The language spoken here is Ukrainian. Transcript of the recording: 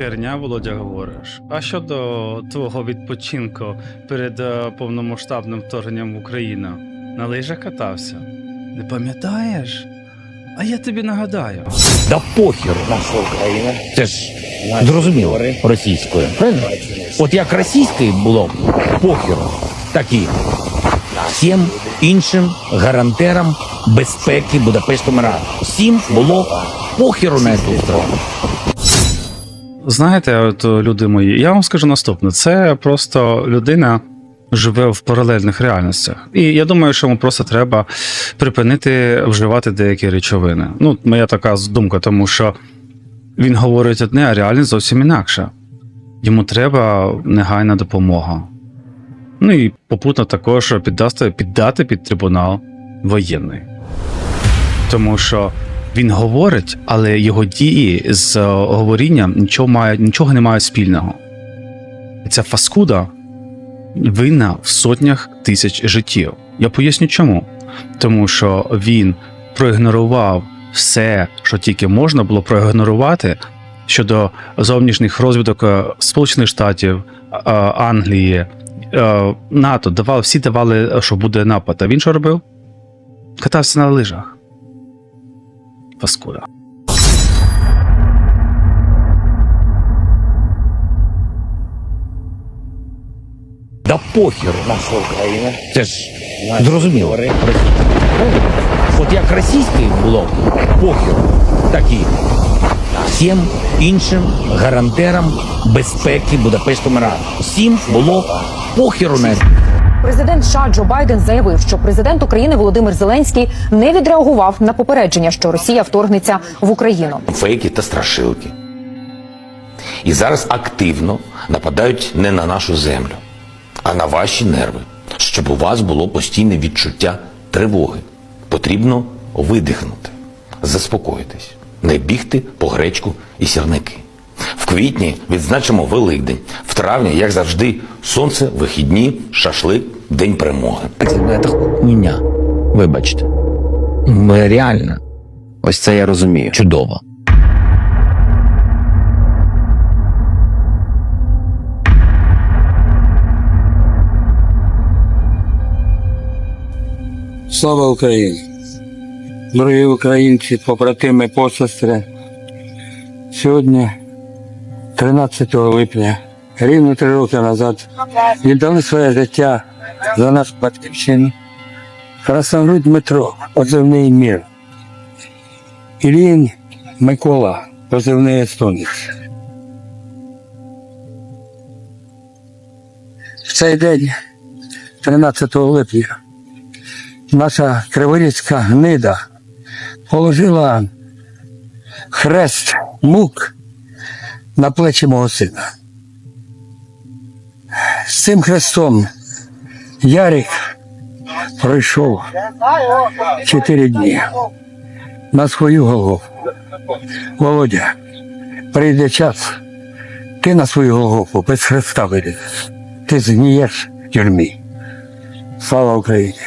Херня, Володя, говориш. А щодо твого відпочинку перед е, повномасштабним вторгненням в Україну? На лижах катався? Не пам'ятаєш? А я тобі нагадаю. Да похеру. Наша Україна. Це ж зрозуміло російською. Правильно? От як російською було похеру, так і всім іншим гарантерам безпеки Будапешту Ради. Всім було похеру на цю страну. Знаєте, от люди мої, я вам скажу наступне: це просто людина живе в паралельних реальностях. І я думаю, що йому просто треба припинити вживати деякі речовини. Ну, моя така думка, тому що він говорить одне, а реальність зовсім інакша. Йому треба негайна допомога. Ну і попутно також піддасти, піддати під трибунал воєнний. Тому що він говорить, але його дії з е, говорінням нічого, має, нічого не мають спільного. Ця фаскуда винна в сотнях тисяч життів. Я поясню чому. Тому що він проігнорував все, що тільки можна було проігнорувати щодо зовнішніх розвиток е, Сполучених Штатів, е, Англії, НАТО. Давали, всі давали, що буде напад. А він що робив? Катався на лижах. Паскуда. Да похеру. Наша Україна. Це ж зрозуміло? От як російською було похеру, так і всім іншим гарантерам безпеки Будапешту Ради. Всім було похеру на Президент США Джо Байден заявив, що президент України Володимир Зеленський не відреагував на попередження, що Росія вторгнеться в Україну. фейки та страшилки. І зараз активно нападають не на нашу землю, а на ваші нерви, щоб у вас було постійне відчуття тривоги. Потрібно видихнути, заспокоїтись, не бігти по гречку і сірники. В квітні відзначимо Великдень, в травні, як завжди, сонце, вихідні, шашлик, день перемоги. Це хуйня. Вибачте. Ми реально Ось це я розумію. чудово. Слава Україні! Дорогі українці, побратими, посестри. Сьогодні, 13 липня, рівно три роки назад, віддали своє життя за нашу батьківщину. Красногрудь Дмитро, позивний мір. Ілін Микола, позивний естонець. В цей день, 13 липня, наша криворізька гнида положила хрест мук на плечі мого сина. З цим хрестом Ярик пройшов чотири дні на свою голову. Володя, прийде час, ти на свою голову без хреста вийдеш. Ти згнієш в тюрмі. Слава Україні!